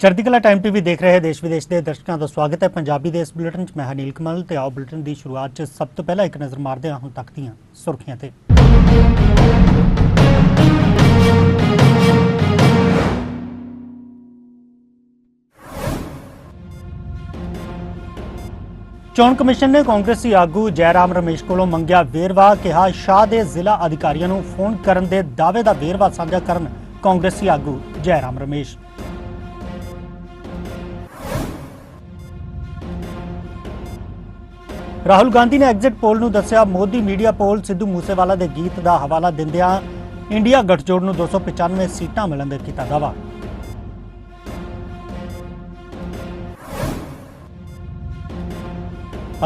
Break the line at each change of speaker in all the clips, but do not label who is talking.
ਚੜ੍ਹਦੀ ਕਲਾ time TV ਦੇਖ ਰਹੇ ਦੇਸ਼ ਵਿਦੇਸ਼ ਦੇ ਦਰਸ਼ਕਾਂ ਦਾ ਸਵਾਗਤ ਹੈ। ਪੰਜਾਬੀ ਦੇ ਇਸ ਬੁਲੇਟਿਨ 'ਚ ਮੈਂ ਹਾਂ ਕਮਲ ਤੇ ਆਓ ਬੁਲੇਟਿਨ ਦੀ ਸ਼ੁਰੂਆਤ 'ਚ ਸਭ ਤੋਂ ਪਹਿਲਾਂ ਇੱਕ ਨਜ਼ਰ ਮਾਰਦੇ ਹਾਂ ਹੁਣ ਤੱਕ ਦੀਆਂ ਸੁਰਖੀਆਂ ਤੇ। ਚੋਣ ਕਮਿਸ਼ਨ ਨੇ ਕਾਂਗਰਸੀ ਆਗੂ ਜੈਰਾਮ ਰਮੇਸ਼ ਕੋਲੋਂ ਮੰਗਿਆ ਵੇਰਵਾ, ਕਿਹਾ ਸ਼ਾਹ ਦੇ ਜ਼ਿਲ੍ਹਾ ਅਧਿਕਾਰੀਆਂ ਨੂੰ ਫੋਨ ਕਰਨ ਦੇ ਦਾਅਵੇ ਦਾ ਵੇਰਵਾ ਸਾਂਝਾ ਕਰਨ ਕਾਂਗਰਸੀ ਆਗੂ ਜੈਰਾਮ ਰਮੇਸ਼। ਰਾਹੁਲ ਗਾਂਧੀ ਨੇ ਐਗਜ਼ਿਟ ਪੋਲ ਨੂੰ ਦੱਸਿਆ, ਮੋਦੀ ਮੀਡੀਆ ਪੋਲ ਸਿੱਧੂ ਮੂਸੇਵਾਲਾ ਦੇ ਗੀਤ ਦਾ ਹਵਾਲਾ ਦਿੰਦਿਆਂ ਇੰਡੀਆ ਗੱਠਜੋੜ ਨੂੰ 295 ਸੀਟਾਂ ਮਿਲਣ ਦੇ ਕੀਤਾ ਦਾਅਵਾ।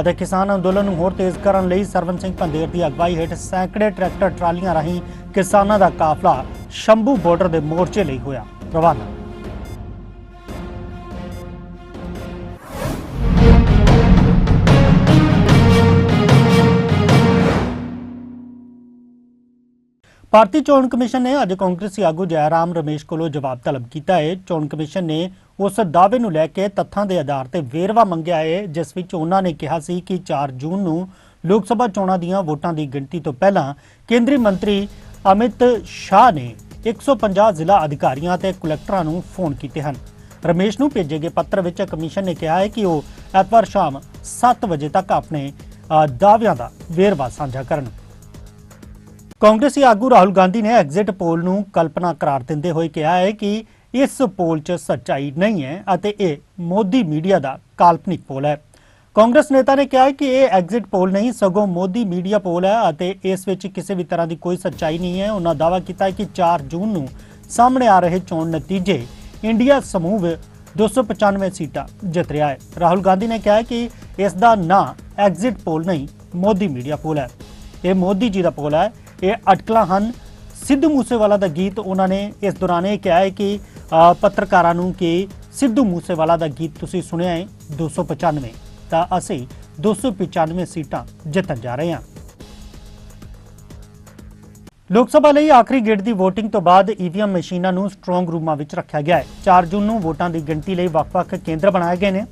ਅਤੇ ਕਿਸਾਨ ਅੰਦੋਲਨ ਨੂੰ ਹੋਰ ਤੇਜ਼ ਕਰਨ ਲਈ ਸਰਵਨ ਸਿੰਘ ਪੰਦੇਰ ਦੀ ਅਗਵਾਈ ਹੇਠ ਸੈਂਕੜੇ ਟਰੈਕਟਰ ਟਰਾਲੀਆਂ ਰਾਹੀਂ ਕਿਸਾਨਾਂ ਦਾ ਕਾਫਲਾ ਸ਼ੰਭੂ ਬਾਰਡਰ ਦੇ ਮੋਰਚੇ ਲਈ ਹੋਇਆ ਰਵਾਨਾ। ਭਾਰਤੀ ਚੋਣ ਕਮਿਸ਼ਨ ਨੇ ਅੱਜ ਕਾਂਗਰਸੀ ਆਗੂ ਜੈਰਾਮ ਰਮੇਸ਼ ਕੋਲੋਂ ਜਵਾਬ ਤਲਬ ਕੀਤਾ ਹੈ। ਚੋਣ ਕਮਿਸ਼ਨ ਨੇ ਉਸ ਦਾਅਵੇ ਨੂੰ ਲੈ ਕੇ ਤੱਥਾਂ ਦੇ ਆਧਾਰ ਤੇ ਵੇਰਵਾ ਮੰਗਿਆ ਹੈ, ਜਿਸ ਵਿੱਚ ਉਹਨਾਂ ਨੇ ਕਿਹਾ ਸੀ ਕਿ 4 ਜੂਨ ਨੂੰ ਲੋਕ ਸਭਾ ਚੋਣਾਂ ਦੀਆਂ ਵੋਟਾਂ ਦੀ ਗਿਣਤੀ ਤੋਂ ਪਹਿਲਾਂ ਕੇਂਦਰੀ ਮੰਤਰੀ ਅਮਿਤ ਸ਼ਾਹ ਨੇ 150 ਜ਼ਿਲ੍ਹਾ ਅਧਿਕਾਰੀਆਂ ਤੇ ਕਲੈਕਟਰਾਂ ਨੂੰ ਫੋਨ ਕੀਤੇ ਹਨ। ਰਮੇਸ਼ ਨੂੰ ਭੇਜੇ ਗਏ ਪੱਤਰ ਵਿੱਚ ਕਮਿਸ਼ਨ ਨੇ ਕਿਹਾ ਹੈ ਕਿ ਉਹ ਐਤਵਾਰ ਸ਼ਾਮ 7 ਵਜੇ ਤੱਕ ਆਪਣੇ ਦਾਅਵਿਆਂ ਦਾ ਵੇਰਵਾ ਸਾਂਝਾ ਕਰਨ। ਕਾਂਗਰਸੀ ਆਗੂ ਰਾਹੁਲ ਗਾਂਧੀ ਨੇ ਐਗਜ਼ਿਟ ਪੋਲ ਨੂੰ ਕਲਪਨਾ ਕਰਾਰ ਦਿੰਦੇ ਹੋਏ ਕਿਹਾ ਹੈ ਕਿ ਇਸ ਪੋਲ 'ਚ ਸੱਚਾਈ ਨਹੀਂ ਹੈ ਅਤੇ ਇਹ ਮੋਦੀ ਮੀਡੀਆ ਦਾ ਕਾਲਪਨਿਕ ਪੋਲ ਹੈ। ਕਾਂਗਰਸ ਨੇਤਾ ਨੇ ਕਿਹਾ ਕਿ ਇਹ ਐਗਜ਼ਿਟ ਪੋਲ ਨਹੀਂ, ਸਗੋਂ ਮੋਦੀ ਮੀਡੀਆ ਪੋਲ ਹੈ ਅਤੇ ਇਸ ਵਿੱਚ ਕਿਸੇ ਵੀ ਤਰ੍ਹਾਂ ਦੀ ਕੋਈ ਸੱਚਾਈ ਨਹੀਂ ਹੈ। ਉਹਨਾਂ ਦਾਅਵਾ ਕੀਤਾ ਕਿ 4 ਜੂਨ ਨੂੰ ਸਾਹਮਣੇ ਆ ਰਹੇ ਚੋਣ ਨਤੀਜੇ ਇੰਡੀਆ ਸਮੂਹ ਵਿੱਚ 295 ਸੀਟਾਂ ਜਿੱਤ ਰਿਹਾ ਹੈ। ਰਾਹੁਲ ਗਾਂਧੀ ਨੇ ਕਿਹਾ ਕਿ ਇਸ ਦਾ ਨਾਂ ਐਗਜ਼ਿਟ ਪੋਲ ਨਹੀਂ, ਮੋਦੀ ਮੀਡੀਆ ਪੋਲ ਹੈ। ਇਹ ਮੋਦੀ ਜੀ ਦਾ ਪੋਲ ਹੈ। ਇਹ ਅਟਕਲਾਂ ਹਨ। ਸਿੱਧੂ ਮੂਸੇਵਾਲਾ ਦਾ ਗੀਤ ਉਹਨਾਂ ਨੇ ਇਸ ਦੌਰਾਨ ਇਹ ਕਿਹਾ ਹੈ ਕਿ ਪੱਤਰਕਾਰਾਂ ਨੂੰ ਕਿ ਸਿੱਧੂ ਮੂਸੇਵਾਲਾ ਦਾ ਗੀਤ ਤੁਸੀਂ ਸੁਣਿਆ ਹੈ 295 ਤਾਂ ਅਸੀਂ 295 ਸੀਟਾਂ ਜਿੱਤਣ ਜਾ ਰਹੇ ਹਾਂ। ਲੋਕ ਸਭਾ ਲਈ ਆਖਰੀ ਗੇੜ ਦੀ VOTING ਤੋਂ ਬਾਅਦ ਈਵੀਐਮ ਮਸ਼ੀਨਾਂ ਨੂੰ ਸਟਰੋਂਗ ਰੂਮਾਂ ਵਿੱਚ ਰੱਖਿਆ ਗਿਆ ਹੈ। 4 ਜੂਨ ਨੂੰ ਵੋਟਾਂ ਦੀ ਗਿਣਤੀ ਲਈ ਵੱਖ-ਵੱਖ ਕੇਂਦਰ ਬਣਾਏ ਗਏ ਨੇ।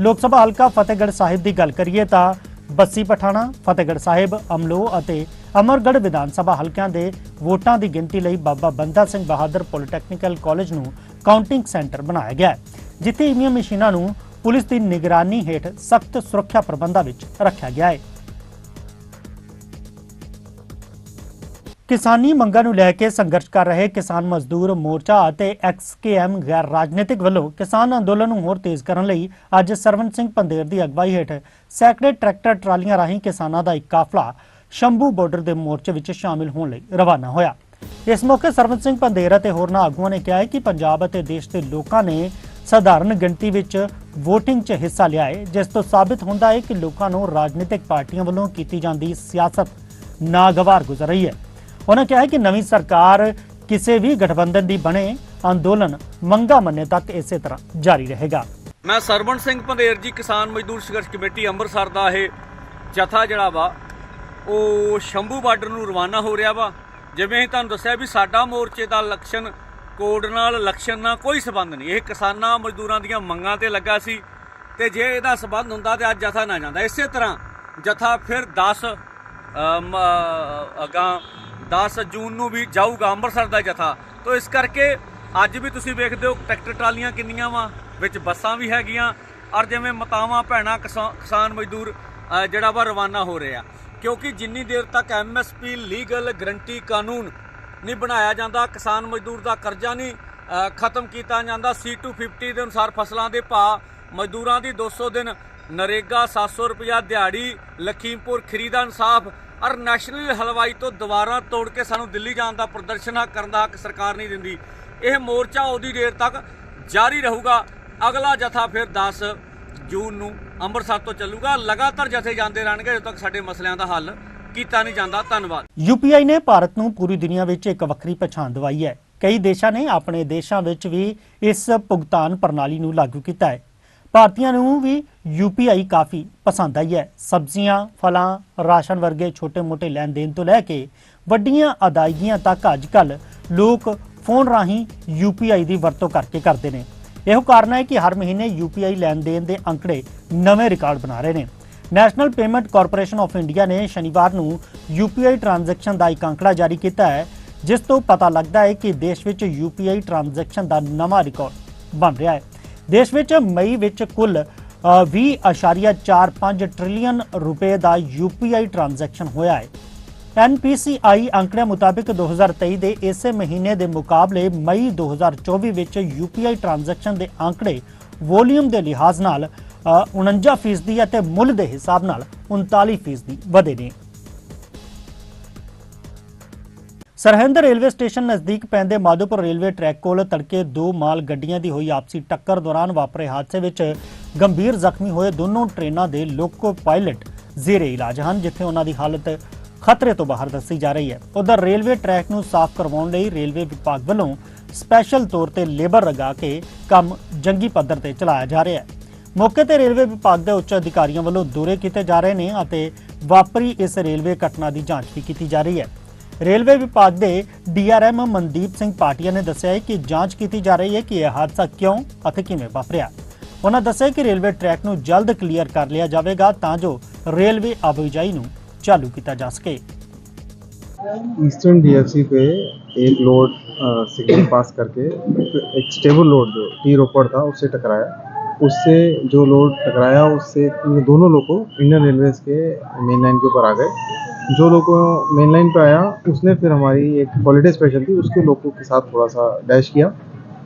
ਲੋਕ ਸਭਾ ਹਲਕਾ ਫਤਿਹਗੜ੍ਹ ਸਾਹਿਬ ਦੀ ਗੱਲ ਕਰੀਏ ਤਾਂ ਬੱਸੀ ਪਠਾਣਾ, ਫਤਿਹਗੜ੍ਹ ਸਾਹਿਬ ਅਮਲੋ ਅਤੇ ਅਮਰਗੜ੍ਹ ਵਿਧਾਨ ਸਭਾ ਹਲਕਿਆਂ ਦੇ ਵੋਟਾਂ ਦੀ ਗਿਣਤੀ ਲਈ ਬਾਬਾ ਬੰਦਾ ਸਿੰਘ ਬਹਾਦਰ ਪੋਲੀਟੈਕਨੀਕਲ ਕਾਲਜ ਨੂੰ ਕਾਊਂਟਿੰਗ ਸੈਂਟਰ ਬਣਾਇਆ ਗਿਆ ਹੈ, ਜਿੱਥੇ ਈਵੀਐਮ ਮਸ਼ੀਨਾਂ ਨੂੰ ਪੁਲਿਸ ਦੀ ਨਿਗਰਾਨੀ ਹੇਠ ਸਖਤ ਸੁਰੱਖਿਆ ਪ੍ਰਬੰਧਾਂ ਵਿੱਚ ਰੱਖਿਆ ਗਿਆ ਹੈ। ਕਿਸਾਨੀ ਮੰਗਾਂ ਨੂੰ ਲੈ ਕੇ ਸੰਘਰਸ਼ ਕਰ ਰਹੇ ਕਿਸਾਨ ਮਜ਼ਦੂਰ ਮੋਰਚਾ ਅਤੇ ਐਕਸਕੇਐਮ ਗੈਰ ਰਾਜਨੀਤਿਕ ਵੱਲੋਂ ਕਿਸਾਨ ਅੰਦੋਲਨ ਨੂੰ ਹੋਰ ਤੇਜ਼ ਕਰਨ ਲਈ ਅੱਜ ਸਰਵਨ ਸਿੰਘ ਪੰਦੇਰ ਦੀ ਅਗਵਾਈ ਹੇਠ ਸੈਕੜੇ ਟਰੈਕਟਰ ਟਰਾਲੀਆਂ ਰਾਹੀਂ ਕਿਸਾਨਾਂ ਦਾ ਇੱਕ ਕਾਫਲਾ ਸ਼ੰਭੂ ਬਾਰਡਰ ਦੇ ਮੋਰਚੇ ਵਿੱਚ ਸ਼ਾਮਿਲ ਹੋਣ ਲਈ ਰਵਾਨਾ ਹੋਇਆ। ਇਸ ਮੌਕੇ ਸਰਵਨ ਸਿੰਘ ਪੰਦੇਰ ਅਤੇ ਹੋਰਨਾਂ ਆਗੂਆਂ ਨੇ ਕਿਹਾ ਹੈ ਕਿ ਪੰਜਾਬ ਅਤੇ ਦੇਸ਼ ਦੇ ਲੋਕਾਂ ਨੇ ਸਧਾਰਨ ਗਿਣਤੀ ਵਿੱਚ VOTING 'ਚ ਹਿੱਸਾ ਲਿਆ ਹੈ, ਜਿਸ ਤੋਂ ਸਾਬਿਤ ਹੁੰਦਾ ਹੈ ਕਿ ਲੋਕਾਂ ਨੂੰ ਰਾਜਨੀਤਿਕ ਪਾਰਟੀਆਂ ਵੱਲੋਂ ਕੀਤੀ ਜਾਂਦੀ ਸਿਆਸਤ ਨਾਗਵਾਰ ਗੁਜ਼ਰ ਰਹੀ ਹੈ। ਉਹਨਾਂ ਕਿਹਾ ਹੈ ਕਿ ਨਵੀਂ ਸਰਕਾਰ ਕਿਸੇ ਵੀ ਗਠਬੰਧਨ ਦੀ ਬਣੇ ਅੰਦੋਲਨ ਮੰਗਾ ਮੰਨੇ ਤੱਕ ਇਸੇ ਤਰ੍ਹਾਂ ਜਾਰੀ ਰਹੇਗਾ।
ਮੈਂ ਸਰਵਣ ਸਿੰਘ ਪੰਧੇਰ ਜੀ, ਕਿਸਾਨ ਮਜ਼ਦੂਰ ਸੰਘਰਸ਼ ਕਮੇਟੀ ਅੰਮ੍ਰਿਤਸਰ ਦਾ ਇਹ ਜਥਾ ਜਿਹੜਾ ਵਾ ਉਹ ਸ਼ੰਭੂ ਬਾਰਡਰ ਨੂੰ ਰਵਾਨਾ ਹੋ ਰਿਹਾ ਵਾ। ਜਿਵੇਂ ਅਸੀਂ ਤੁਹਾਨੂੰ ਦੱਸਿਆ ਵੀ ਸਾਡਾ ਮੋਰਚੇ ਦਾ ਲਕਸ਼ਣ ਕੋਡ ਨਾਲ ਲਕਸ਼ਣ ਨਾਲ ਕੋਈ ਸਬੰਧ ਨਹੀਂ। ਇਹ ਕਿਸਾਨਾਂ ਮਜ਼ਦੂਰਾਂ ਦੀਆਂ ਮੰਗਾਂ ਤੇ ਲੱਗਾ ਸੀ ਤੇ ਜੇ ਇਹਦਾ ਸਬੰਧ ਹੁੰਦਾ ਤੇ ਅੱਜ ਜਥਾ ਨਾ ਜਾਂਦਾ। ਇਸੇ ਤਰ੍ਹਾਂ ਜਥਾ ਫਿਰ 10 ਅਮ, ਅਗਾਂ 10 ਜੂਨ ਨੂੰ ਵੀ ਜਾਊਗਾ ਅੰਮ੍ਰਿਤਸਰ ਦਾ ਜਥਾ। ਤੋਂ ਇਸ ਕਰਕੇ ਅੱਜ ਵੀ ਤੁਸੀਂ ਵੇਖਦੇ ਹੋ ਟਰੈਕਟਰ ਟਰਾਲੀਆਂ ਕਿੰਨੀਆਂ ਵਾ ਵਿੱਚ ਬੱਸਾਂ ਵੀ ਹੈਗੀਆਂ। ਔਰ ਜਿਵੇਂ ਮਤਾਵਾਂ ਭੈਣਾਂ ਕਿਸਾ- ਕਿਸਾਨ ਮਜ਼ਦੂਰ ਜਿਹੜਾ ਵਾ ਰਵਾਨਾ ਹੋ ਰਿਹਾ। ਕਿਉਂਕਿ ਜਿੰਨੀ ਦੇਰ ਤੱਕ ਐਮਐਸਪੀ ਲੀਗਲ ਗਰੰਟੀ ਕਾਨੂੰਨ ਨਹੀਂ ਬਣਾਇਆ ਜਾਂਦਾ, ਕਿਸਾਨ ਮਜ਼ਦੂਰ ਦਾ ਕਰਜ਼ਾ ਨਹੀਂ ਖਤਮ ਕੀਤਾ ਜਾਂਦਾ C250 ਦੇ ਅਨੁਸਾਰ ਫਸਲਾਂ ਦੇ ਭਾਅ, ਮਜ਼ਦੂਰਾਂ ਦੀ 200 ਦਿਨ, ਨਰੇਗਾ 700 ਰੁਪਇਆ ਦਿਹਾੜੀ, ਲਖੀਮਪੁਰ ਖਰੀ ਦਾ ਇਨਸਾਫ, ਔਰ ਨੈਸ਼ਨਲ ਹਲਵਾਈ ਤੋਂ ਦੁਬਾਰਾ ਤੋੜ ਕੇ ਸਾਨੂੰ ਦਿੱਲੀ ਜਾਣ ਦਾ ਪ੍ਰਦਰਸ਼ਨ ਕਰਨ ਦਾ ਹੱਕ ਸਰਕਾਰ ਨਹੀਂ ਦਿੰਦੀ। ਇਹ ਮੋਰਚਾ ਉਹਦੀ ਦੇਰ ਤੱਕ ਜਾਰੀ ਰਹੂਗਾ, ਅਗਲਾ ਜਥਾ ਫਿਰ 10 ਜੂਨ ਨੂੰ ਅੰਮ੍ਰਿਤਸਰ ਤੋਂ ਚੱਲੂਗਾ। ਲਗਾਤਾਰ ਜਥੇ ਜਾਂਦੇ ਰਹਿਣਗੇ, ਜਦੋਂ ਤੱਕ ਸਾਡੇ ਮਸਲਿਆਂ ਦਾ ਹੱਲ ਕੀਤਾ ਨਹੀਂ ਜਾਂਦਾ। ਧੰਨਵਾਦ।
ਯੂਪੀਆਈ ਨੇ ਭਾਰਤ ਨੂੰ ਪੂਰੀ ਦੁਨੀਆ ਵਿੱਚ ਇੱਕ ਵੱਖਰੀ ਪਛਾਣ ਦਿਵਾਈ ਹੈ। ਕਈ ਦੇਸ਼ਾਂ ਨੇ ਆਪਣੇ ਦੇਸ਼ਾਂ ਵਿੱਚ ਵੀ ਇਸ ਭੁਗਤਾਨ ਪ੍ਰਣਾਲੀ ਨੂੰ ਲਾਗੂ ਕੀਤਾ ਹੈ। ਭਾਰਤੀਆਂ ਨੂੰ ਵੀ ਯੂਪੀਆਈ ਕਾਫੀ ਪਸੰਦ ਆਈ ਹੈ। ਸਬਜ਼ੀਆਂ, ਫਲਾਂ, ਰਾਸ਼ਨ ਵਰਗੇ ਛੋਟੇ-ਮੋਟੇ ਲੈਣ ਦੇਣ ਤੋਂ ਲੈ ਕੇ ਵੱਡੀਆਂ ਅਦਾਇਗੀਆਂ ਤੱਕ ਅੱਜਕੱਲ ਲੋਕ ਫੋਨ ਰਾਹੀਂ ਯੂਪੀਆਈ ਦੀ ਵਰਤੋਂ ਕਰਕੇ ਕਰਦੇ ਨੇ। ਇਹੋ ਕਾਰਨ ਹੈ ਕਿ ਹਰ ਮਹੀਨੇ UPI ਲੈਣ ਦੇਣ ਦੇ ਅੰਕੜੇ ਨਵੇਂ ਰਿਕਾਰਡ ਬਣਾ ਰਹੇ ਨੇ। National payment corporation of India ਨੇ ਸ਼ਨੀਵਾਰ ਨੂੰ UPI ਟ੍ਰਾਂਜੈਕਸ਼ਨ ਦਾ ਇੱਕ ਅੰਕੜਾ ਜਾਰੀ ਕੀਤਾ ਹੈ ਜਿਸ ਤੋਂ ਪਤਾ ਲੱਗਦਾ ਹੈ ਕਿ ਦੇਸ਼ ਵਿੱਚ UPI ਟ੍ਰਾਂਜੈਕਸ਼ਨ ਦਾ ਨਵਾਂ ਰਿਕਾਰਡ ਬਣ ਰਿਹਾ ਹੈ। ਦੇਸ਼ ਵਿੱਚ ਮਈ ਵਿੱਚ ਕੁੱਲ ਅ, 20.45 ਟ੍ਰਿਲੀਅਨ ਰੁਪਏ ਦਾ UPI ਟ੍ਰਾਂਜੈਕਸ਼ਨ ਹੋਇਆ ਹੈ। NPCI ਅੰਕੜਿਆਂ ਮੁਤਾਬਕ 2023 ਦੇ ਇਸੇ ਮਹੀਨੇ ਦੇ ਮੁਕਾਬਲੇ ਮਈ 2024 ਵਿੱਚ UPI ਟ੍ਰਾਂਜੈਕਸ਼ਨ ਦੇ ਅੰਕੜੇ ਵੋਲੀਅਮ ਦੇ ਲਿਹਾਜ਼ ਨਾਲ ਅ, 49% ਅਤੇ ਮੁੱਲ ਦੇ ਹਿਸਾਬ ਨਾਲ 39% ਵਧੇ ਨੇ। ਸਰਹਿੰਦ ਰੇਲਵੇ ਸਟੇਸ਼ਨ ਨਜ਼ਦੀਕ ਪੈਂਦੇ ਮਾਧੋਪੁਰ ਰੇਲਵੇ ਟਰੈਕ ਕੋਲ ਤੜਕੇ ਦੋ ਮਾਲ ਗੱਡੀਆਂ ਦੀ ਹੋਈ ਆਪਸੀ ਟੱਕਰ ਦੌਰਾਨ ਵਾਪਰੇ ਹਾਦਸੇ ਵਿੱਚ ਗੰਭੀਰ ਜ਼ਖਮੀ ਹੋਏ ਦੋਨੋਂ ਟ੍ਰੇਨਾਂ ਦੇ ਲੋਕੋ ਪਾਇਲਟ ਜ਼ੇਰੇ ਇਲਾਜ ਹਨ ਜਿੱਥੇ ਉਹਨਾਂ ਦੀ ਹਾਲਤ ਖਤਰੇ ਤੋਂ ਬਾਹਰ ਦੱਸੀ ਜਾ ਰਹੀ ਹੈ। ਉਧਰ ਰੇਲਵੇ ਟਰੈਕ ਨੂੰ ਸਾਫ਼ ਕਰਵਾਉਣ ਲਈ ਰੇਲਵੇ ਵਿਭਾਗ ਵੱਲੋਂ ਸਪੈਸ਼ਲ ਤੌਰ ਤੇ ਲੇਬਰ ਲਗਾ ਕੇ ਕੰਮ ਜੰਗੀ ਪੱਧਰ ਤੇ ਚਲਾਇਆ ਜਾ ਰਿਹਾ ਹੈ। ਮੌਕੇ ਤੇ ਰੇਲਵੇ ਵਿਭਾਗ ਦੇ ਉੱਚ ਅਧਿਕਾਰੀਆਂ ਵੱਲੋਂ ਦੌਰੇ ਕੀਤੇ ਜਾ ਰਹੇ ਨੇ ਅਤੇ ਵਾਪਰੀ ਇਸ ਰੇਲਵੇ ਘਟਨਾ ਦੀ ਜਾਂਚ ਵੀ ਕੀਤੀ ਜਾ ਰਹੀ ਹੈ। ਰੇਲਵੇ ਵਿਭਾਗ ਦੇ ਡੀਆਰਐਮ ਮਨਦੀਪ ਸਿੰਘ ਪਾਟੀਆ ਨੇ ਦੱਸਿਆ ਹੈ ਕਿ ਜਾਂਚ ਕੀਤੀ ਜਾ ਰਹੀ ਹੈ ਕਿ ਇਹ ਹਾਦਸਾ ਕਿਉਂ ਅਤੇ ਕਿਵੇਂ ਵਾਪਰਿਆ। ਉਹਨਾਂ ਦੱਸਿਆ ਕਿ ਰੇਲਵੇ ਟਰੈਕ ਨੂੰ ਜਲਦ ਕਲੀਅਰ ਕਰ ਲਿਆ ਜਾਵੇਗਾ ਤਾਂ ਜੋ ਰੇਲਵੇ ਆਵਾਜਾਈ ਨੂੰ चालू किया जा सके।
ईस्टर्न डीएफसी पे एक लोड सिग्नल पास करके एक स्टेबल लोड जो टी रोपड़ था उससे टकराया। उससे जो लोड टकराया उससे दोनों लोग इंडियन रेलवे के मेन लाइन के ऊपर आ गए। जो लोग मेन लाइन पर आया उसने फिर हमारी एक हॉलीडे स्पेशल थी उसके लोगों के साथ थोड़ा सा डैश किया।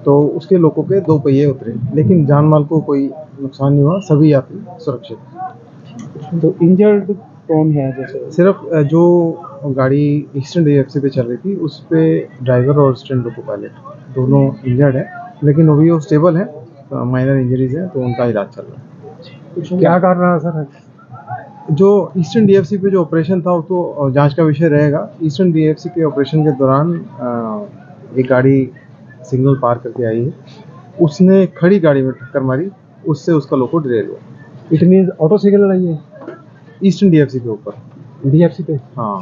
तो उसके लोगों के दो पहिए उतरे लेकिन जान माल को कोई नुकसान नहीं हुआ सभी यात्री सुरक्षित।
तो इंजर्ड कौन है जैसे
सिर्फ़ जो गाड़ी ईस्टर्न डीएफसी पे चल रही थी उस पर ड्राइवर और स्टैंड लोको पायलट दोनों इंजर्ड है लेकिन अभी वो स्टेबल है माइनर इंजरीज है तो उनका इलाज चल रहा है।
क्या कर रहा है सर?
जो ईस्टर्न डीएफसी पे जो ऑपरेशन था वो तो जाँच का विषय रहेगा। ईस्टर्न डीएफसी के ऑपरेशन के दौरान एक गाड़ी सिग्नल पार करके आई है। उसने खड़ी गाड़ी में टक्कर मारी उससे उसका लोको डिरेल हुआ।
इट मीन ऑटो सिग्नल आई है?
ईस्टर्न डीएफसी के ऊपर
डीएफसी पे
हाँ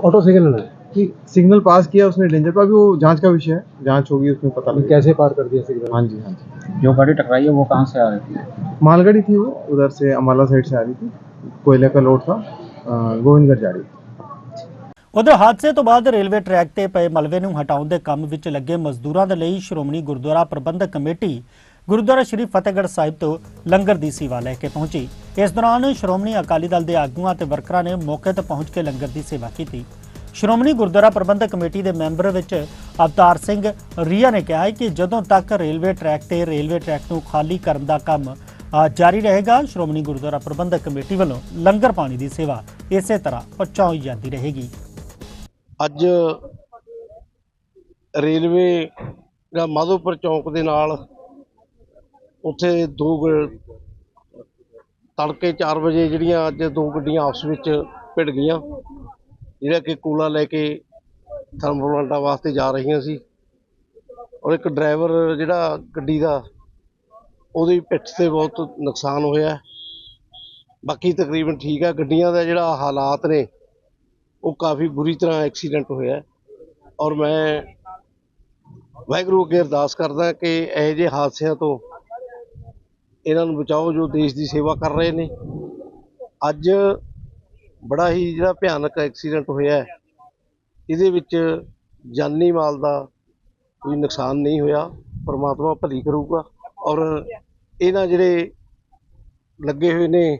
ऑटो सिग्नल है
कि सिग्नल पास किया उसने डेंजर पर अभी वो जांच का विषय है जांच होगी उसमें पता
तो
लगेगा
कैसे पार कर दिया सिग्नल
हाँ जी हाँ जी
जो गाड़ी टकराई है वो कहाँ से आ रही थी
मालगाड़ी थी वो उधर से अम्बाला साइड से आ रही थी कोयले का लोड था अ, गोविंदगढ़ जा रही थी
ਉਧਰ ਹਾਦਸੇ ਤੋਂ ਬਾਅਦ ਰੇਲਵੇ ਟਰੈਕ ਤੇ ਪਏ ਮਲਬੇ ਨੂੰ ਹਟਾਉਣ ਦੇ ਕੰਮ ਵਿੱਚ ਲੱਗੇ ਮਜ਼ਦੂਰਾਂ ਦੇ ਲਈ ਸ਼੍ਰੋਮਣੀ ਗੁਰਦੁਆਰਾ ਪ੍ਰਬੰਧਕ ਕਮੇਟੀ ਗੁਰਦੁਆਰਾ ਸ਼੍ਰੀ ਫਤਿਹਗੜ੍ਹ ਸਾਹਿਬ ਤੋਂ ਲੰਗਰ ਦੀ ਸੇਵਾ ਲੈ ਕੇ ਪਹੁੰਚੀ। ਇਸ ਦੌਰਾਨ ਸ਼੍ਰੋਮਣੀ ਅਕਾਲੀ ਦਲ ਦੇ ਆਗੂਆਂ ਤੇ ਵਰਕਰਾਂ ਨੇ ਮੌਕੇ ਤੇ ਪਹੁੰਚ ਕੇ ਲੰਗਰ ਦੀ ਸੇਵਾ ਕੀਤੀ। ਸ਼੍ਰੋਮਣੀ ਗੁਰਦੁਆਰਾ ਪ੍ਰਬੰਧਕ ਕਮੇਟੀ ਦੇ ਮੈਂਬਰ ਵਿੱਚ ਅਵਤਾਰ ਸਿੰਘ ਰੀਆ ਨੇ ਕਿਹਾ ਕਿ ਜਦੋਂ ਤੱਕ ਰੇਲਵੇ ਟਰੈਕ ਤੇ ਰੇਲਵੇ ਟਰੈਕ ਨੂੰ ਖਾਲੀ ਕਰਨ ਦਾ ਕੰਮ ਜਾਰੀ ਰਹੇਗਾ, ਸ਼੍ਰੋਮਣੀ ਗੁਰਦੁਆਰਾ ਪ੍ਰਬੰਧਕ ਕਮੇਟੀ ਵੱਲੋਂ ਲੰਗਰ ਪਾਣੀ ਦੀ ਸੇਵਾ ਇਸੇ ਤਰ੍ਹਾਂ ਪਹੁੰਚਾਈ ਜਾਂਦੀ ਰਹੇਗੀ।
ਅੱਜ ਰੇਲਵੇ ਦਾ ਮਾਧੋਪੁਰ ਚੌਂਕ ਦੇ ਨਾਲ ਉੱਥੇ ਦੋ ਗ- ਤੜਕੇ 4 ਵਜੇ ਜਿਹੜੀਆਂ ਅੱਜ ਦੋ ਗੱਡੀਆਂ ਆਪਸ ਵਿੱਚ ਭਿੜ ਗਈਆਂ ਜਿਹੜਾ ਕਿ ਕੋਲਾ ਲੈ ਕੇ ਥਰਮੋਪਲਾਂਟਾਂ ਵਾਸਤੇ ਜਾ ਰਹੀਆਂ ਸੀ ਔਰ ਇੱਕ ਡਰਾਈਵਰ ਜਿਹੜਾ ਗੱਡੀ ਦਾ, ਉਹਦੀ ਪਿੱਠ ਤੇ ਬਹੁਤ ਨੁਕਸਾਨ ਹੋਇਆ ਬਾਕੀ ਤਕਰੀਬਨ ਠੀਕ ਆ ਗੱਡੀਆਂ ਦਾ ਜਿਹੜਾ ਹਾਲਾਤ ਨੇ, ਉਹ ਕਾਫੀ ਬੁਰੀ ਤਰ੍ਹਾਂ ਐਕਸੀਡੈਂਟ ਹੋਇਆ ਹੈ। ਔਰ ਮੈਂ ਵਾਹਿਗੁਰੂ ਅੱਗੇ ਅਰਦਾਸ ਕਰਦਾ ਕਿ ਇਹੋ ਜਿਹੇ ਹਾਦਸਿਆਂ ਤੋਂ ਇਹਨਾਂ ਨੂੰ ਬਚਾਓ ਜੋ ਦੇਸ਼ ਦੀ ਸੇਵਾ ਕਰ ਰਹੇ ਨੇ। ਅੱਜ ਬੜਾ ਹੀ ਜਿਹੜਾ ਭਿਆਨਕ ਐਕਸੀਡੈਂਟ ਹੋਇਆ ਇਹਦੇ ਵਿੱਚ ਜਾਨੀ ਮਾਲ ਦਾ ਕੋਈ ਨੁਕਸਾਨ ਨਹੀਂ ਹੋਇਆ, ਪਰਮਾਤਮਾ ਭਲੀ ਕਰੂਗਾ ਔਰ ਇਹਨਾਂ ਜਿਹੜੇ ਲੱਗੇ ਹੋਏ ਨੇ,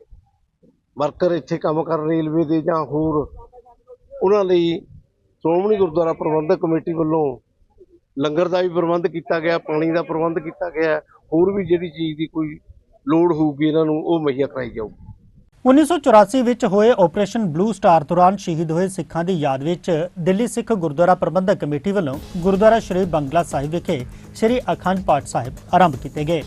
ਵਰਕਰ ਇੱਥੇ ਕੰਮ ਕਰ ਰੇਲਵੇ ਦੇ ਜਾਂ ਹੋਰ, ਉਹਨਾਂ ਲਈ ਸ਼੍ਰੋਮਣੀ ਗੁਰਦੁਆਰਾ ਪ੍ਰਬੰਧਕ ਕਮੇਟੀ ਵੱਲੋਂ ਲੰਗਰ ਦਾ ਵੀ ਪ੍ਰਬੰਧ ਕੀਤਾ ਗਿਆ, ਪਾਣੀ ਦਾ ਪ੍ਰਬੰਧ ਕੀਤਾ ਗਿਆ, ਹੋਰ ਵੀ ਜਿਹੜੀ ਚੀਜ਼ ਦੀ ਕੋਈ ਲੋੜ ਹੋਊਗੀ ਇਹਨਾਂ ਨੂੰ, ਉਹ ਮੁਹੱਈਆ ਕਰਾਈ ਜਾਊਗੀ।
1984 ਵਿੱਚ ਹੋਏ ਆਪਰੇਸ਼ਨ ਬਲੂ ਸਟਾਰ ਦੌਰਾਨ ਸ਼ਹੀਦ ਹੋਏ ਸਿੱਖਾਂ ਦੀ ਯਾਦ ਵਿੱਚ ਦਿੱਲੀ ਸਿੱਖ ਗੁਰਦੁਆਰਾ ਪ੍ਰਬੰਧਕ ਕਮੇਟੀ ਵੱਲੋਂ ਗੁਰਦੁਆਰਾ ਸ਼੍ਰੀ ਬੰਗਲਾ ਸਾਹਿਬ ਵਿਖੇ ਸ਼੍ਰੀ ਅਖੰਡ ਪਾਠ ਸਾਹਿਬ ਆਰੰਭ ਕੀਤੇ ਗਏ,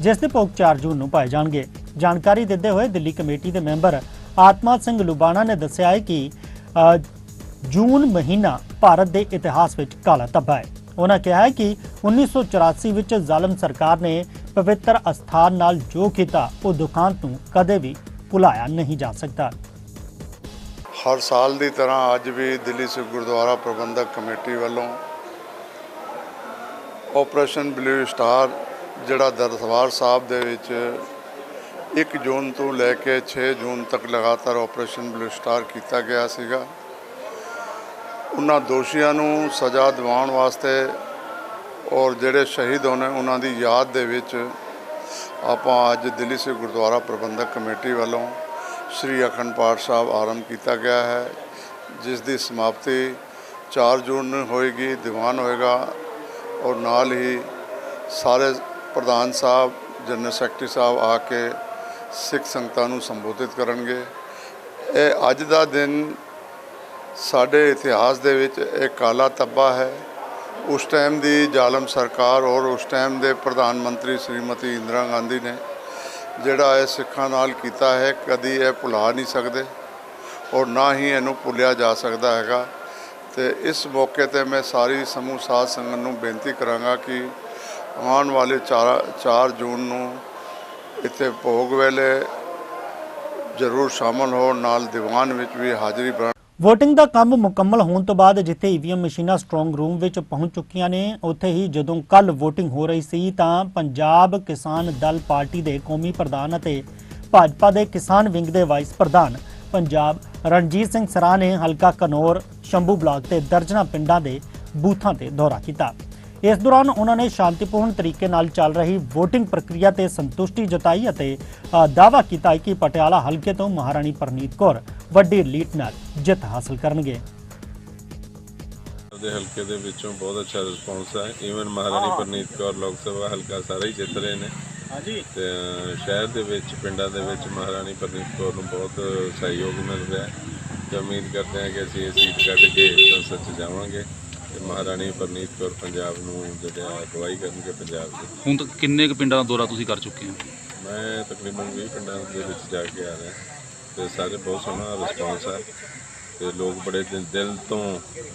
ਜਿਸ ਦੇ ਭੋਗ 4 ਜੂਨ ਨੂੰ ਪਾਏ ਜਾਣਗੇ। ਜਾਣਕਾਰੀ ਦਿੰਦੇ ਹੋਏ ਦਿੱਲੀ ਕਮੇਟੀ ਦੇ ਮੈਂਬਰ ਆਤਮਾ ਸਿੰਘ ਲੁਬਾਣਾ ਨੇ ਦੱਸਿਆ ਹੈ ਕਿ ਜੂਨ ਮਹੀਨਾ ਭਾਰਤ ਦੇ ਇਤਿਹਾਸ ਵਿੱਚ ਕਾਲਾ ਧੱਬਾ ਹੈ। ਉਹਨਾਂ ਕਿਹਾ ਹੈ ਕਿ 1984 ਵਿੱਚ ਜ਼ਾਲਮ ਸਰਕਾਰ ਨੇ ਪਵਿੱਤਰ ਅਸਥਾਨ ਨਾਲ ਜੋ ਕੀਤਾ, ਉਹ ਦੁਕਾਨ ਤੋਂ ਕਦੇ ਵੀ ਭੁਲਾਇਆ ਨਹੀਂ ਜਾ ਸਕਦਾ।
ਹਰ ਸਾਲ ਦੀ ਤਰ੍ਹਾਂ ਅੱਜ ਵੀ ਦਿੱਲੀ ਸਿੱਖ ਗੁਰਦੁਆਰਾ ਪ੍ਰਬੰਧਕ ਕਮੇਟੀ ਵੱਲੋਂ ਆਪਰੇਸ਼ਨ ਬਲੂ ਸਟਾਰ ਜਿਹੜਾ ਦਰਬਾਰ ਸਾਹਿਬ ਦੇ ਵਿੱਚ 1 ਜੂਨ ਤੋਂ ਲੈ ਕੇ 6 ਜੂਨ ਤੱਕ ਲਗਾਤਾਰ ਆਪਰੇਸ਼ਨ ਬਲੂ ਸਟਾਰ ਕੀਤਾ ਗਿਆ ਸੀਗਾ। ਉਹਨਾਂ ਦੋਸ਼ੀਆਂ ਨੂੰ ਸਜ਼ਾ ਦਿਵਾਉਣ ਵਾਸਤੇ ਔਰ ਜਿਹੜੇ ਸ਼ਹੀਦ ਹੋਣੇ, ਉਹਨਾਂ ਦੀ ਯਾਦ ਦੇ ਵਿੱਚ ਆਪਾਂ ਅੱਜ ਦਿੱਲੀ ਸਿੱਖ ਗੁਰਦੁਆਰਾ ਪ੍ਰਬੰਧਕ ਕਮੇਟੀ ਵੱਲੋਂ ਸ੍ਰੀ ਅਖੰਡ ਪਾਠ ਸਾਹਿਬ ਆਰੰਭ ਕੀਤਾ ਗਿਆ ਹੈ, ਜਿਸ ਦੀ ਸਮਾਪਤੀ 4 ਜੂਨ ਨੂੰ ਹੋਏਗੀ, ਦੀਵਾਨ ਹੋਏਗਾ ਔਰ ਨਾਲ ਹੀ ਸਾਰੇ ਪ੍ਰਧਾਨ ਸਾਹਿਬ, ਜਨਰਲ ਸੈਕਟਰੀ ਸਾਹਿਬ ਆ ਕੇ ਸਿੱਖ ਸੰਗਤਾਂ ਨੂੰ ਸੰਬੋਧਿਤ ਕਰਨਗੇ। ਇਹ ਅੱਜ ਦਾ ਦਿਨ ਸਾਡੇ ਇਤਿਹਾਸ ਦੇ ਵਿੱਚ ਇੱਕ ਕਾਲਾ ਤੱਬਾ ਹੈ। ਉਸ ਟਾਈਮ ਦੀ ਜ਼ਾਲਮ ਸਰਕਾਰ ਔਰ ਉਸ ਟਾਈਮ ਦੇ ਪ੍ਰਧਾਨ ਮੰਤਰੀ ਸ਼੍ਰੀਮਤੀ ਇੰਦਰਾ ਗਾਂਧੀ ਨੇ ਜਿਹੜਾ ਇਹ ਸਿੱਖਾਂ ਨਾਲ ਕੀਤਾ ਹੈ, ਕਦੀ ਇਹ ਭੁਲਾ ਨਹੀਂ ਸਕਦੇ ਔਰ ਨਾ ਹੀ ਇਹਨੂੰ ਭੁੱਲਿਆ ਜਾ ਸਕਦਾ ਹੈਗਾ। ਤੇ ਇਸ ਮੌਕੇ ਤੇ ਮੈਂ ਸਾਰੀ ਸਮੂਹ ਸਾਧ ਸੰਗਤ ਨੂੰ ਬੇਨਤੀ ਕਰਾਂਗਾ ਕਿ ਆਉਣ ਵਾਲੇ 4 4 ਜੂਨ ਨੂੰ ਇੱਥੇ ਭੋਗ ਵੇਲੇ ਜ਼ਰੂਰ ਸ਼ਾਮਲ ਹੋਣ, ਨਾਲ ਦੀਵਾਨ ਵਿੱਚ ਵੀ ਹਾਜ਼ਰੀ ਭਰਨ
VOTING ਦਾ ਕੰਮ ਮੁਕੰਮਲ ਹੋਣ ਤੋਂ ਬਾਅਦ ਜਿੱਥੇ ਈਵੀਐਮ ਮਸ਼ੀਨਾਂ ਸਟਰੋਂਗ ਰੂਮ ਵਿੱਚ ਪਹੁੰਚ ਚੁੱਕੀਆਂ ਨੇ, ਉੱਥੇ ਹੀ ਜਦੋਂ ਕੱਲ VOTING ਹੋ ਰਹੀ ਸੀ ਤਾਂ ਪੰਜਾਬ ਕਿਸਾਨ ਦਲ ਪਾਰਟੀ ਦੇ ਕੌਮੀ ਪ੍ਰਧਾਨ ਅਤੇ ਭਾਜਪਾ ਦੇ ਕਿਸਾਨ ਵਿੰਗ ਦੇ ਵਾਈਸ ਪ੍ਰਧਾਨ ਪੰਜਾਬ ਰਣਜੀਤ ਸਿੰਘ ਸਰਾ ਨੇ ਹਲਕਾ ਕਨੌਰ, ਸ਼ੰਭੂ ਬਲਾਕ ਤੇ ਦਰਜਨਾ ਪਿੰਡਾਂ ਦੇ ਬੂਥਾਂ ਤੇ ਦੌਰਾ ਕੀਤਾ। ਇਸ ਦੌਰਾਨ ਉਹਨਾਂ ਨੇ ਸ਼ਾਂਤੀਪੂਰਨ ਤਰੀਕੇ ਨਾਲ ਚੱਲ ਰਹੀ VOTING ਪ੍ਰਕਿਰਿਆ ਤੇ ਸੰਤੁਸ਼ਟੀ ਜਤਾਈ ਅਤੇ ਦਾਅਵਾ ਕੀਤਾ ਕਿ ਪਟਿਆਲਾ ਹਲਕੇ ਤੋਂ ਮਹਾਰਾਣੀ ਪਰਨੀਤ ਕੌਰ ਵੱਡੀ ਲੀਡ ਨਾਲ ਜਿੱਤ ਹਾਸਲ ਕਰਨਗੇ।
ਦੇ ਹਲਕੇ ਦੇ ਵਿੱਚੋਂ ਬਹੁਤ ਅੱਛਾ ਰਿਸਪੌਂਸ ਹੈ ਈਵਨ ਮਹਾਰਾਣੀ ਪ੍ਰਨੀਤ ਕੌਰ ਲੋਕ ਸਭਾ ਹਲਕਾ ਸਾਰਾ ਹੀ ਜਿੱਤ ਰਹੇ ਨੇ। ਹਾਂਜੀ। ਤੇ ਸ਼ਹਿਰ ਦੇ ਵਿੱਚ ਪਿੰਡਾਂ ਦੇ ਵਿੱਚ ਮਹਾਰਾਣੀ ਪ੍ਰਨੀਤ ਕੌਰ ਨੂੰ ਬਹੁਤ ਸਹਿਯੋਗ ਮਿਲ ਰਿਹਾ ਹੈ। ਤੇ ਉਮੀਦ ਕਰਦੇ ਹਾਂ ਕਿ ਅਸੀਂ ਇਹ ਸੀਟ ਕੱਢ ਕੇ ਸੰਸਦ 'ਚ ਜਾਵਾਂਗੇ ਤੇ ਮਹਾਰਾਣੀ ਪ੍ਰਨੀਤ ਕੌਰ ਪੰਜਾਬ ਨੂੰ ਜਿਹੜਾ ਅਗਵਾਈ ਕਰਨਗੇ ਪੰਜਾਬ ਦੇ।
ਹੁਣ ਤੱਕ ਕਿੰਨੇ ਕੁ ਪਿੰਡਾਂ ਦਾ ਦੌਰਾ ਤੁਸੀਂ ਕਰ ਚੁੱਕੇ ਹੋ?
ਮੈਂ ਤਕਰੀਬਨ 20 ਪਿੰਡਾਂ ਦੇ ਵਿੱਚ ਜਾ ਕੇ ਆ ਰਿਹਾ। ਤੇ ਸਾਰੇ ਬਹੁਤ ਸੋਹਣਾ ਰਿਸਪੌਂਸ ਹੈ ਤੇ ਲੋਕ ਬੜੇ ਦਿਲ- ਦਿਲ ਤੋਂ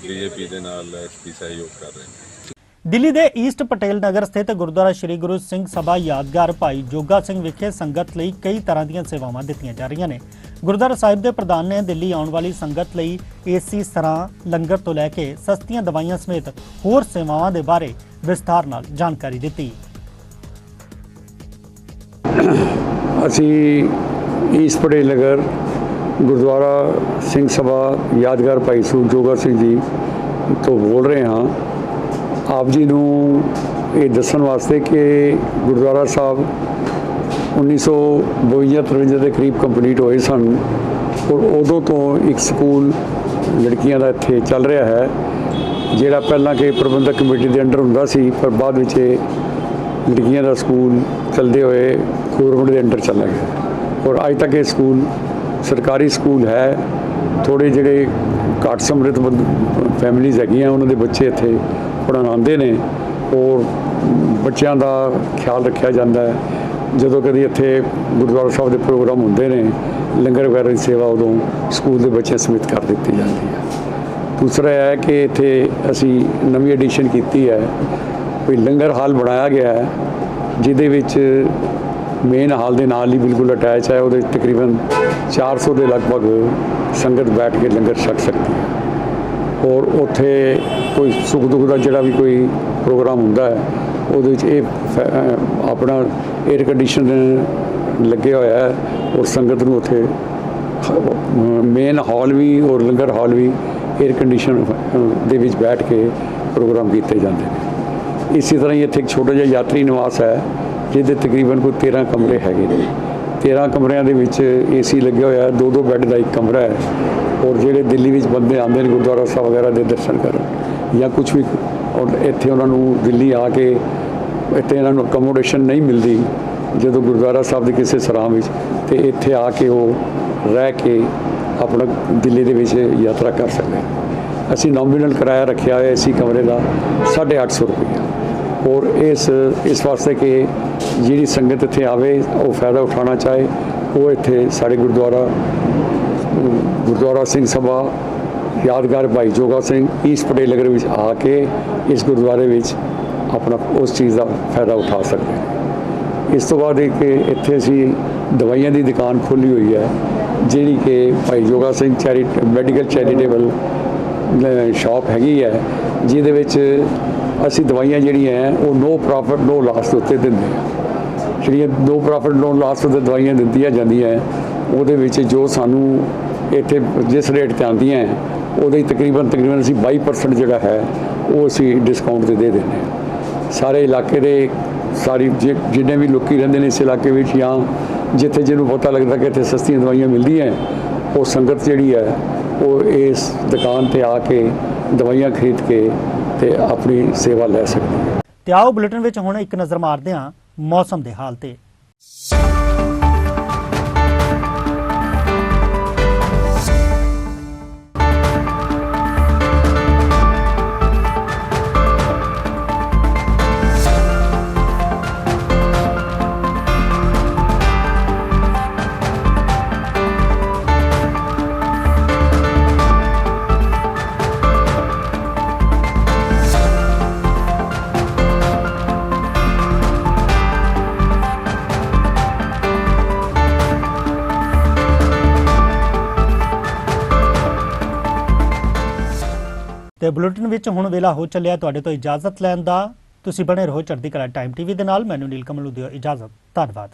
ਬੀਜੇਪੀ ਦੇ ਨਾਲ ਇਸ ਦੀ ਸਹਿਯੋਗ ਕਰ ਰਹੇ ਨੇ।
ਦਿੱਲੀ ਦੇ ਈਸਟ ਪਟੇਲ ਨਗਰ ਸਥਿਤ ਗੁਰਦੁਆਰਾ ਸ੍ਰੀ ਗੁਰੂ ਸਿੰਘ ਸਭਾ ਯਾਦਗਾਰ ਭਾਈ ਜੋਗਾ ਸਿੰਘ ਵਿਖੇ ਸੰਗਤ ਲਈ ਕਈ ਤਰ੍ਹਾਂ ਦੀਆਂ ਸੇਵਾਵਾਂ ਦਿੱਤੀਆਂ ਜਾ ਰਹੀਆਂ ਨੇ। ਗੁਰਦੁਆਰਾ ਸਾਹਿਬ ਦੇ ਪ੍ਰਧਾਨ ਨੇ ਦਿੱਲੀ ਆਉਣ ਵਾਲੀ ਸੰਗਤ ਲਈ ਏਸੀ ਸਰਾਂ ਲੰਗਰ ਤੋਂ ਲੈ ਕੇ ਸਸਤੀਆਂ ਦਵਾਈਆਂ ਸਮੇਤ ਹੋਰ ਸੇਵਾਵਾਂ ਦੇ ਬਾਰੇ ਵਿਸਥਾਰ ਨਾਲ ਜਾਣਕਾਰੀ ਦਿੱਤੀ।
ਅਸੀਂ ਈਸ ਪਟੇਲ ਨਗਰ ਗੁਰਦੁਆਰਾ ਸਿੰਘ ਸਭਾ ਯਾਦਗਾਰ ਭਾਈ ਸੂਰ ਜੋਗਾ ਸਿੰਘ ਜੀ ਤੋਂ ਬੋਲ ਰਹੇ ਹਾਂ। ਆਪ ਜੀ ਨੂੰ ਇਹ ਦੱਸਣ ਵਾਸਤੇ ਕਿ ਗੁਰਦੁਆਰਾ ਸਾਹਿਬ 1952 ਦੇ ਕਰੀਬ ਕੰਪਲੀਟ ਹੋਏ ਸਨ ਔਰ ਉਦੋਂ ਤੋਂ ਇੱਕ ਸਕੂਲ ਲੜਕੀਆਂ ਦਾ ਇੱਥੇ ਚੱਲ ਰਿਹਾ ਹੈ, ਜਿਹੜਾ ਪਹਿਲਾਂ ਕਿ ਪ੍ਰਬੰਧਕ ਕਮੇਟੀ ਦੇ ਅੰਡਰ ਹੁੰਦਾ ਸੀ, ਪਰ ਬਾਅਦ ਵਿੱਚ ਇਹ ਲੜਕੀਆਂ ਦਾ ਸਕੂਲ ਚੱਲਦੇ ਹੋਏ ਗੌਰਮੈਂਟ ਦੇ ਅੰਡਰ ਚਲਾ ਗਿਆ। ਔਰ ਅੱਜ ਤੱਕ ਇਹ ਸਕੂਲ ਸਰਕਾਰੀ ਸਕੂਲ ਹੈ। ਥੋੜੇ ਜਿਹੜੇ ਘੱਟ ਸਮਰਿੱਧ ਫੈਮਿਲੀਜ਼ ਹੈਗੀਆਂ, ਉਹਨਾਂ ਦੇ ਬੱਚੇ ਇੱਥੇ ਪੜ੍ਹਨ ਆਉਂਦੇ ਨੇ ਔਰ ਬੱਚਿਆਂ ਦਾ ਖਿਆਲ ਰੱਖਿਆ ਜਾਂਦਾ ਹੈ। ਜਦੋਂ ਕਦੀ ਇੱਥੇ ਗੁਰਦੁਆਰਾ ਸਾਹਿਬ ਦੇ ਪ੍ਰੋਗਰਾਮ ਹੁੰਦੇ ਨੇ, ਲੰਗਰ ਵਗੈਰਾ ਦੀ ਸੇਵਾ ਉਦੋਂ ਸਕੂਲ ਦੇ ਬੱਚਿਆਂ ਸਮੇਤ ਕਰ ਦਿੱਤੀ ਜਾਂਦੀ ਹੈ। ਦੂਸਰਾ ਇਹ ਹੈ ਕਿ ਇੱਥੇ ਅਸੀਂ ਨਵੀਂ ਐਡੀਸ਼ਨ ਕੀਤੀ ਹੈ। ਕੋਈ ਲੰਗਰ ਹਾਲ ਬਣਾਇਆ ਗਿਆ ਹੈ, ਜਿਹਦੇ ਵਿੱਚ ਮੇਨ ਹਾਲ ਦੇ ਨਾਲ ਹੀ ਬਿਲਕੁਲ ਅਟੈਚ ਹੈ, ਉਹਦੇ 'ਚ ਤਕਰੀਬਨ 400 ਦੇ ਲਗਭਗ ਸੰਗਤ ਬੈਠ ਕੇ ਲੰਗਰ ਛਕ ਸਕਦੀ ਹੈ। ਔਰ ਉੱਥੇ ਕੋਈ ਸੁੱਖ ਦੁੱਖ ਦਾ ਜਿਹੜਾ ਵੀ ਕੋਈ ਪ੍ਰੋਗਰਾਮ ਹੁੰਦਾ ਹੈ, ਉਹਦੇ ਵਿੱਚ ਇਹ ਫੈ- ਆਪਣਾ 에ਅਰ ਕੰਡੀਸ਼ਨ ਲੱਗਿਆ ਹੋਇਆ ਹੈ ਔਰ ਸੰਗਤ ਨੂੰ ਉੱਥੇ ਮੇਨ ਹਾਲ ਵੀ ਔਰ ਲੰਗਰ ਹਾਲ ਵੀ 에ਅਰ ਕੰਡੀਸ਼ਨ ਦੇ ਵਿੱਚ ਬੈਠ ਕੇ ਪ੍ਰੋਗਰਾਮ ਕੀਤੇ ਜਾਂਦੇ ਨੇ। ਇਸੇ ਤਰ੍ਹਾਂ ਹੀ ਇੱਥੇ ਇੱਕ ਛੋਟਾ ਜਿਹਾ ਯਾਤਰੀ ਨਿਵਾਸ ਹੈ ਜਿਹਦੇ ਤਕਰੀਬਨ ਕੋਈ 13 ਕਮਰੇ ਹੈਗੇ ਨੇ। 13 ਕਮਰਿਆਂ ਦੇ ਵਿੱਚ ਏਸੀ ਲੱਗਿਆ ਹੋਇਆ ਦੋ ਦੋ ਬੈੱਡ ਦਾ ਇੱਕ ਕਮਰਾ ਹੈ। ਔਰ ਜਿਹੜੇ ਦਿੱਲੀ ਵਿੱਚ ਬੰਦੇ ਆਉਂਦੇ ਨੇ ਗੁਰਦੁਆਰਾ ਸਾਹਿਬ ਵਗੈਰਾ ਦੇ ਦਰਸ਼ਨ ਕਰਨ ਜਾਂ ਕੁਝ ਵੀ, ਔਰ ਇੱਥੇ ਉਹਨਾਂ ਨੂੰ ਦਿੱਲੀ ਆ ਕੇ ਇੱਥੇ ਇਹਨਾਂ ਨੂੰ ਅਕਮੋਡੇਸ਼ਨ ਨਹੀਂ ਮਿਲਦੀ ਜਦੋਂ ਗੁਰਦੁਆਰਾ ਸਾਹਿਬ ਦੇ ਕਿਸੇ ਸਰਾਮ ਵਿੱਚ, ਤੇ ਇੱਥੇ ਆ ਕੇ ਉਹ ਰਹਿ ਕੇ ਆਪਣਾ ਦਿੱਲੀ ਦੇ ਵਿੱਚ ਯਾਤਰਾ ਕਰ ਸਕਦੇ ਅਸੀਂ ਨੋਮੀਨਲ ਕਿਰਾਇਆ ਰੱਖਿਆ ਹੋਇਆ ਇਸੀ ਕਮਰੇ ਦਾ 850 ਰੁਪਏ ਔਰ ਇਸ ਇਸ ਵਾਸਤੇ ਕਿ ਜਿਹੜੀ ਸੰਗਤ ਇੱਥੇ ਆਵੇ, ਉਹ ਫਾਇਦਾ ਉਠਾਉਣਾ ਚਾਹੇ, ਉਹ ਇੱਥੇ ਸਾਡੇ ਗੁਰਦੁਆਰਾ ਗੁਰਦੁਆਰਾ ਸਿੰਘ ਸਭਾ, ਯਾਦਗਾਰ ਭਾਈ ਜੋਗਾ ਸਿੰਘ ਈਸਟ ਪਟੇਲ ਨਗਰ ਵਿੱਚ ਆ ਕੇ ਇਸ ਗੁਰਦੁਆਰੇ ਵਿੱਚ ਆਪਣਾ ਉਸ ਚੀਜ਼ ਦਾ ਫਾਇਦਾ ਉਠਾ ਸਕਦੇ ਇਸ ਤੋਂ ਬਾਅਦ ਇੱਕ ਇੱਥੇ ਅਸੀਂ ਦਵਾਈਆਂ ਦੀ ਦੁਕਾਨ ਖੋਲੀ ਹੋਈ ਹੈ, ਜਿਹੜੀ ਕਿ ਭਾਈ ਜੋਗਾ ਸਿੰਘ ਚੈਰਿਟ ਮੈਡੀਕਲ ਚੈਰੀਟੇਬਲ ਸ਼ਾਪ ਹੈਗੀ ਹੈ, ਜਿਹਦੇ ਵਿੱਚ ਅਸੀਂ ਦਵਾਈਆਂ ਜਿਹੜੀਆਂ ਹੈ, ਉਹ ਨੋ ਪ੍ਰੋਫਿਟ ਨੋ ਲਾਸ ਦੇ ਉੱਤੇ ਦਿੰਦੇ ਹਾਂ। ਜਿਹੜੀਆਂ ਨੋ ਪ੍ਰੋਫਿਟ ਨੋ ਲਾਸ ਦੇ ਦਵਾਈਆਂ ਦਿੱਤੀਆਂ ਜਾਂਦੀਆਂ ਉਹਦੇ ਵਿੱਚ ਜੋ ਸਾਨੂੰ ਇੱਥੇ ਜਿਸ ਰੇਟ ਤੇ ਆਉਂਦੀਆਂ ਉਹਦੇ ਹੀ ਤਕਰੀਬਨ ਤਕਰੀਬਨ ਅਸੀਂ 22% ਜਿਹੜਾ ਹੈ, ਉਹ ਅਸੀਂ ਡਿਸਕਾਊਂਟ ਤੇ ਦੇ ਦਿੰਦੇ ਹਾਂ। ਸਾਰੇ ਇਲਾਕੇ ਦੇ ਸਾਰੀ ਜਿ- ਜਿੰਨੇ ਵੀ ਲੋਕੀ ਰਹਿੰਦੇ ਨੇ ਇਸ ਇਲਾਕੇ ਵਿੱਚ ਜਾਂ ਜਿੱਥੇ ਜਿਹਨੂੰ ਪਤਾ ਲੱਗਦਾ ਕਿ ਇੱਥੇ ਸਸਤੀਆਂ ਦਵਾਈਆਂ ਮਿਲਦੀਆਂ ਉਹ ਸੰਗਤ ਜਿਹੜੀ ਹੈ, ਉਹ ਇਸ ਦੁਕਾਨ ਤੇ ਆ ਕੇ ਦਵਾਈਆਂ ਖਰੀਦ ਕੇ ਤੇ ਆਪਣੀ ਸੇਵਾ ਲੈ ਸਕਦੀ।
ਤੇ ਆਓ ਬੁਲੇਟਿਨ ਵਿੱਚ ਹੁਣ ਇੱਕ ਨਜ਼ਰ ਮਾਰਦੇ ਹਾਂ ਮੌਸਮ ਦੇ ਹਾਲ ਤੇ। ਤੇ ਬੁਲੇਟਿਨ ਵਿੱਚ ਹੁਣ ਵੇਲਾ ਹੋ ਚੱਲਿਆ ਤੁਹਾਡੇ ਤੋਂ ਇਜਾਜ਼ਤ ਲੈਣ ਦਾ। ਤੁਸੀਂ ਬਣੇ ਰਹੋ ਚੜ੍ਹਦੀ ਕਲਾ ਟਾਈਮ ਟੀਵੀ ਦੇ ਨਾਲ, ਮੈਨੂੰ ਨੀਲਕਮਲ ਨੂੰ ਦਿਓ ਇਜਾਜ਼ਤ। ਧੰਨਵਾਦ।